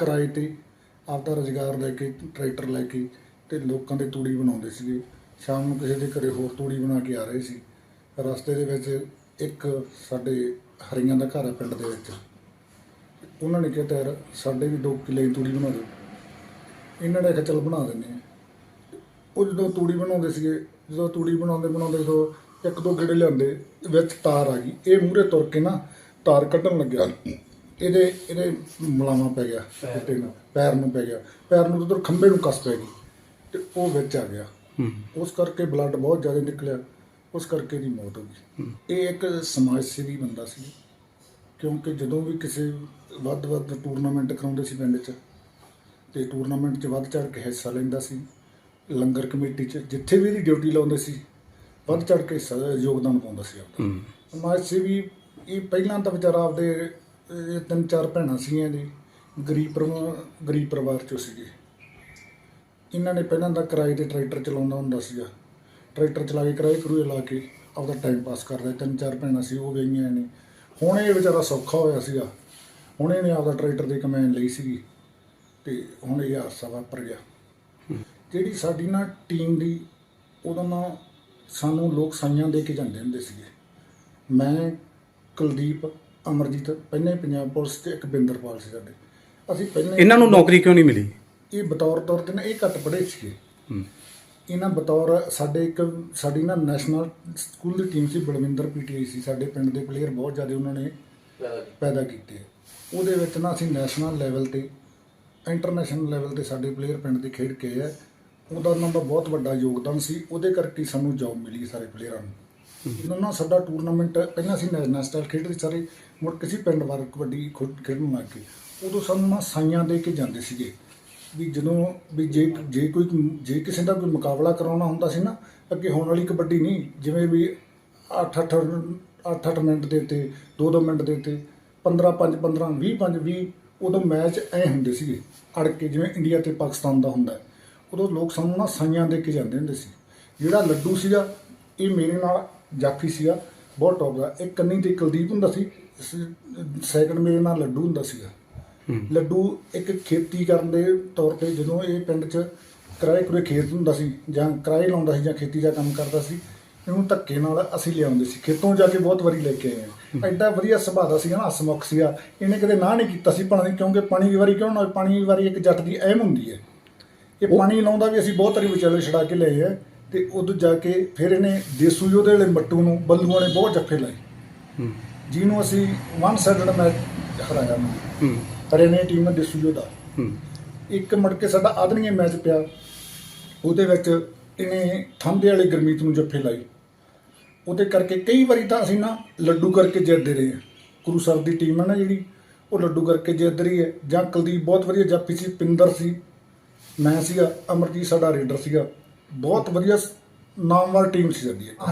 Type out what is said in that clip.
ਕਿਰਾਏ ਤੇ ਆਪਦਾ ਰੁਜ਼ਗਾਰ ਲੈ ਕੇ, ਟਰੈਕਟਰ ਲੈ ਕੇ ਤੇ ਲੋਕਾਂ ਦੇ ਤੂੜੀ ਬਣਾਉਂਦੇ ਸੀਗੇ। ਸ਼ਾਮ ਨੂੰ ਕਿਸੇ ਦੇ ਘਰੇ ਹੋਰ ਤੂੜੀ ਬਣਾ ਕੇ ਆ ਰਹੇ ਸੀ। ਰਸਤੇ ਦੇ ਵਿੱਚ ਇੱਕ ਸਾਡੇ ਹਰੀਆਂ ਦਾ ਘਰ ਆ ਪਿੰਡ ਦੇ ਵਿੱਚ। ਉਹਨਾਂ ਨੇ ਕਿਹਾ ਤਾਂ ਯਾਰ ਸਾਡੇ ਵੀ ਦੋ ਕਿੱਲੇ ਦੀ ਤੂੜੀ ਬਣਾ ਦਿਓ। ਇਹਨਾਂ ਨੇ ਕਿਹਾ, ਚੱਲ ਬਣਾ ਦਿੰਦੇ ਆ ਉਹ ਜਦੋਂ ਤੂੜੀ ਬਣਾਉਂਦੇ ਸੀਗੇ, ਜਦੋਂ ਤੂੜੀ ਬਣਾਉਂਦੇ ਬਣਾਉਂਦੇ ਜਦੋਂ ਇੱਕ ਦੋ ਗੇੜੇ ਲਿਆਂਦੇ, ਵਿੱਚ ਤਾਰ ਆ ਗਈ। ਇਹ ਮੂਹਰੇ ਤੁਰ ਕੇ ਨਾ ਤਾਰ ਕੱਢਣ ਲੱਗਿਆ। ਇਹਦੇ ਇਹਦੇ ਮਲਾਮਾ ਪੈ ਗਿਆ ਗਿੱਟੇ ਨੂੰ ਪੈਰ ਨੂੰ ਪੈ ਗਿਆ। ਪੈਰ ਨੂੰ ਉਧਰ ਖੰਭੇ ਨੂੰ ਕੱਸ ਪੈ ਗਈ ਤੇ ਉਹ ਵਿੱਚ ਆ ਗਿਆ। ਉਸ ਕਰਕੇ ਬਲੱਡ ਬਹੁਤ ਜ਼ਿਆਦਾ ਨਿਕਲਿਆ ਉਸ ਕਰਕੇ ਦੀ ਮੌਤ ਹੋ ਗਈ। ਇਹ ਇੱਕ ਸਮਾਜ ਸੇਵੀ ਬੰਦਾ ਸੀ ਕਿਉਂਕਿ ਜਦੋਂ ਵੀ ਕਿਸੇ ਵੱਧ ਵੱਧ ਟੂਰਨਾਮੈਂਟ ਕਰਾਉਂਦੇ ਸੀ ਪਿੰਡ 'ਚ ਤੇ ਟੂਰਨਾਮੈਂਟ 'ਚ ਵੱਧ ਚੜ ਕੇ ਹਿੱਸਾ ਲੈਂਦਾ ਸੀ ਲੰਗਰ ਕਮੇਟੀ 'ਚ ਜਿੱਥੇ ਵੀ ਇਹਦੀ ਡਿਊਟੀ ਲਾਉਂਦੇ ਸੀ ਵੱਧ ਚੜ ਕੇ ਹਿੱਸਾ ਯੋਗਦਾਨ ਪਾਉਂਦਾ ਸੀ ਆਪਦਾ ਸਮਾਜ ਸੇਵੀ ਇਹ ਪਹਿਲਾਂ ਤਾਂ ਵਿਚਾਰਾ ਆਪਦੇ ਇਹ ਤਿੰਨ ਚਾਰ ਭੈਣਾਂ ਸੀਗੀਆਂ ਜੀ, ਗਰੀਬ ਪਰਿਵਾਰ ਗਰੀਬ ਪਰਿਵਾਰ 'ਚੋਂ ਸੀਗੇ। ਇਹਨਾਂ ਨੇ ਪਹਿਲਾਂ ਤਾਂ ਕਿਰਾਏ ਤੇ ਟਰੈਕਟਰ ਚਲਾਉਂਦਾ ਹੁੰਦਾ ਸੀਗਾ। ਟਰੈਕਟਰ ਚਲਾ ਕੇ ਕਿਰਾਏ ਕਰੂਏ ਲਾ ਕੇ ਆਪਦਾ ਟਾਈਮ ਪਾਸ ਕਰਦਾ, ਤਿੰਨ ਚਾਰ ਭੈਣਾਂ ਸੀ, ਉਹ ਗਈਆਂ ਨੇ। ਹੁਣ ਇਹ ਵਿਚਾਰਾ ਸੌਖਾ ਹੋਇਆ ਸੀਗਾ। ਹੁਣ ਇਹਨੇ ਆਪਦਾ ਟਰੈਕਟਰ ਦੀ ਕਮੈਨ ਲਈ ਸੀਗੀ ਤੇ ਹੁਣ ਇਹ ਹਾਦਸਾ ਵਾਪਰ ਗਿਆ। ਜਿਹੜੀ ਸਾਡੀ ਨਾ ਟੀਮ ਦੀ ਉਹਦਾ ਨਾ ਸਾਨੂੰ ਲੋਕ ਸਾਈਆਂ ਦੇ ਕੇ ਜਾਂਦੇ ਹੁੰਦੇ ਸੀਗੇ। ਮੈਂ, ਕੁਲਦੀਪ ਅਮਰਜੀਤ ਪਹਿਲੇ ਪੰਜਾਬ ਪੁਲਿਸ ਤੇ ਇੱਕ ਬਿੰਦਰਪਾਲ ਸੀ ਸਾਡੇ। ਅਸੀਂ ਪਹਿਲੇ ਇਹਨਾਂ ਨੂੰ ਨੌਕਰੀ ਕਿਉਂ ਨਹੀਂ ਮਿਲੀ? ਇਹ ਬਤੌਰ ਤੌਰ ਤੇ ਨਾ ਇਹ ਘੱਟ ਪੜ੍ਹੇ ਸੀਗੇ। ਇਹਨਾਂ ਬਤੌਰ ਸਾਡੇ ਇੱਕ ਸਾਡੀ ਨਾ ਨੈਸ਼ਨਲ ਸਕੂਲ ਦੀ ਟੀਮ ਸੀ ਬਲਵਿੰਦਰ ਪੀਟੀਆਈ ਸੀ। ਸਾਡੇ ਪਿੰਡ ਦੇ ਪਲੇਅਰ ਬਹੁਤ ਜ਼ਿਆਦਾ ਉਹਨਾਂ ਨੇ ਪੈਦਾ ਕੀਤੇ। ਉਹਦੇ ਵਿੱਚ ਨਾ ਅਸੀਂ ਨੈਸ਼ਨਲ ਲੈਵਲ ਤੇ ਇੰਟਰਨੈਸ਼ਨਲ ਲੈਵਲ ਤੇ ਸਾਡੇ ਪਲੇਅਰ ਪਿੰਡ ਦੇ ਖੇਡ ਕੇ ਆ। ਉਹਦਾ ਉਹਨਾਂ ਦਾ ਬਹੁਤ ਵੱਡਾ ਯੋਗਦਾਨ ਸੀ। ਉਹਦੇ ਕਰਕੇ ਹੀ ਸਾਨੂੰ ਜੌਬ ਮਿਲੀ ਸਾਰੇ ਪਲੇਅਰਾਂ ਨੂੰ। ਜਦੋਂ ਨਾ ਸਾਡਾ ਟੂਰਨਾਮੈਂਟ ਪਹਿਲਾਂ ਅਸੀਂ ਨੈਸ਼ਨਲ ਸਟਾਈਲ ਖੇਡਦੇ ਸਾਰੇ, ਮੁੜ ਕਿਸੇ ਪਿੰਡ ਵਾਰ ਕਬੱਡੀ ਖੁਦ ਖੇਡਣ ਲੱਗ ਗਏ। ਉਦੋਂ ਸਾਨੂੰ ਨਾ ਸਾਈਆਂ ਦੇ ਕੇ ਜਾਂਦੇ ਸੀਗੇ। ਵੀ ਜਦੋਂ ਵੀ ਜੇ ਜੇ ਕੋਈ ਜੇ ਕਿਸੇ ਦਾ ਕੋਈ ਮੁਕਾਬਲਾ ਕਰਾਉਣਾ ਹੁੰਦਾ ਸੀ ਨਾ, ਅੱਗੇ ਹੋਣ ਵਾਲੀ ਕਬੱਡੀ ਨਹੀਂ, ਜਿਵੇਂ ਵੀ 8 8 8 8 ਮਿੰਟ ਦੇ ਉੱਤੇ 2 2 ਮਿੰਟ ਦੇ ਉੱਤੇ 15 5 15 20 5 20 ਉਦੋਂ ਮੈਚ ਐ ਹੁੰਦੇ ਸੀਗੇ। ਅੜ ਕੇ ਜਿਵੇਂ ਇੰਡੀਆ ਤੇ ਪਾਕਿਸਤਾਨ ਦਾ ਹੁੰਦਾ ਉਦੋਂ ਲੋਕ ਸਾਨੂੰ ਨਾ ਸਾਈਆਂ ਦੇ ਕੇ ਜਾਂਦੇ ਹੁੰਦੇ ਸੀ। ਜਿਹੜਾ ਲੱਡੂ ਸੀਗਾ, ਇਹ ਮੇਰੇ ਨਾਲ ਜਾਫੀ ਸੀਗਾ ਬਹੁਤ ਟੌਪ ਦਾ ਇੱਕ ਕੰਨੀ ਤੇ ਕੁਲਦੀਪ ਹੁੰਦਾ ਸੀ ਸੈਕੰਡ ਮੇਰੇ ਨਾਲ ਲੱਡੂ ਹੁੰਦਾ ਸੀਗਾ। ਲੱਡੂ ਇੱਕ ਖੇਤੀ ਕਰਨ ਦੇ ਤੌਰ ਤੇ ਜਦੋਂ ਇਹ ਪਿੰਡ 'ਚ ਕਿਰਾਏ ਕੁਰੇ ਖੇਤ ਹੁੰਦਾ ਸੀ ਜਾਂ ਕਿਰਾਏ ਲਾਉਂਦਾ ਸੀ ਜਾਂ ਖੇਤੀ ਦਾ ਕੰਮ ਕਰਦਾ ਸੀ ਇਹਨੂੰ ਧੱਕੇ ਨਾਲ ਅਸੀਂ ਲਿਆਉਂਦੇ ਸੀ। ਖੇਤੋਂ ਜਾ ਕੇ ਬਹੁਤ ਵਾਰੀ ਲੈ ਕੇ ਆਏ ਆ ਐਡਾ ਵਧੀਆ ਸੁਭਾਅ ਦਾ ਸੀਗਾ ਨਾ ਹਸਮੁਖ ਸੀਗਾ। ਇਹਨੇ ਕਦੇ ਨਾ ਨਹੀਂ ਕੀਤਾ ਸੀ ਪਾਣੀ ਕਿਉਂਕਿ ਪਾਣੀ ਦੀ ਵਾਰੀ ਕਿਉਂ ਨਾ? ਪਾਣੀ ਦੀ ਵਾਰੀ ਇੱਕ ਜੱਟ ਦੀ ਅਹਿਮ ਹੁੰਦੀ ਹੈ। ਇਹ ਪਾਣੀ ਲਾਉਂਦਾ ਵੀ ਅਸੀਂ ਬਹੁਤ ਵਾਰੀ ਵਿਚਾਲੇ ਛੜਾ ਕੇ ਲਏ ਆ ਤੇ ਉਦੋਂ ਜਾ ਕੇ ਫਿਰ ਇਹਨੇ ਦੇਸੂ ਯੋਧੇ ਵਾਲੇ ਮੱਟੂ ਨੂੰ ਬੱਲੂਆਂ ਨੇ ਬਹੁਤ ਜੱਫੇ ਲਾਏ। ਜਿਹਨੂੰ ਅਸੀਂ ਵਨ ਸਾਈਡਡ ਮੈਚ ਹਰਾਇਆ ਉਹਨੂੰ ਹਰਿਆਣੇ ਟੀਮ ਨੇ ਦੇਸੂ ਯੋਧਾ ਇੱਕ ਮੁੜ ਕੇ ਸਾਡਾ ਆਦਰਣੀय ਮੈਚ ਪਿਆ। ਉਹਦੇ ਵਿੱਚ ਇਹਨੇ ਥੰਬੇ ਵਾਲੇ ਗਰਮੀਤ ਨੂੰ ਜੱਫੇ ਲਾਈ ਉਹਦੇ ਕਰਕੇ ਕਈ ਵਾਰੀ ਤਾਂ ਅਸੀਂ ਨਾ ਲੱਡੂ ਕਰਕੇ ਜਿੱਤਦੇ ਰਹੇ ਹਾਂ। ਗੁਰੂ ਸਾਹਿਬ ਦੀ ਟੀਮ ਹੈ ਨਾ ਜਿਹੜੀ ਉਹ ਲੱਡੂ ਕਰਕੇ ਜਿੱਤ ਰਹੀ ਹੈ। ਜਾਂ ਕੁਲਦੀਪ ਬਹੁਤ ਵਧੀਆ ਜਾਪੀ ਸੀ ਪਿੰਦਰ ਸੀ। ਮੈਂ ਸੀਗਾ ਅਮਰਜੀਤ ਸਾਡਾ ਰੇਡਰ ਸੀਗਾ। ਬਹੁਤ ਵਧੀਆ ਨਾਮਵਰ ਟੀਮ ਸੀ ਸਾਡੀ।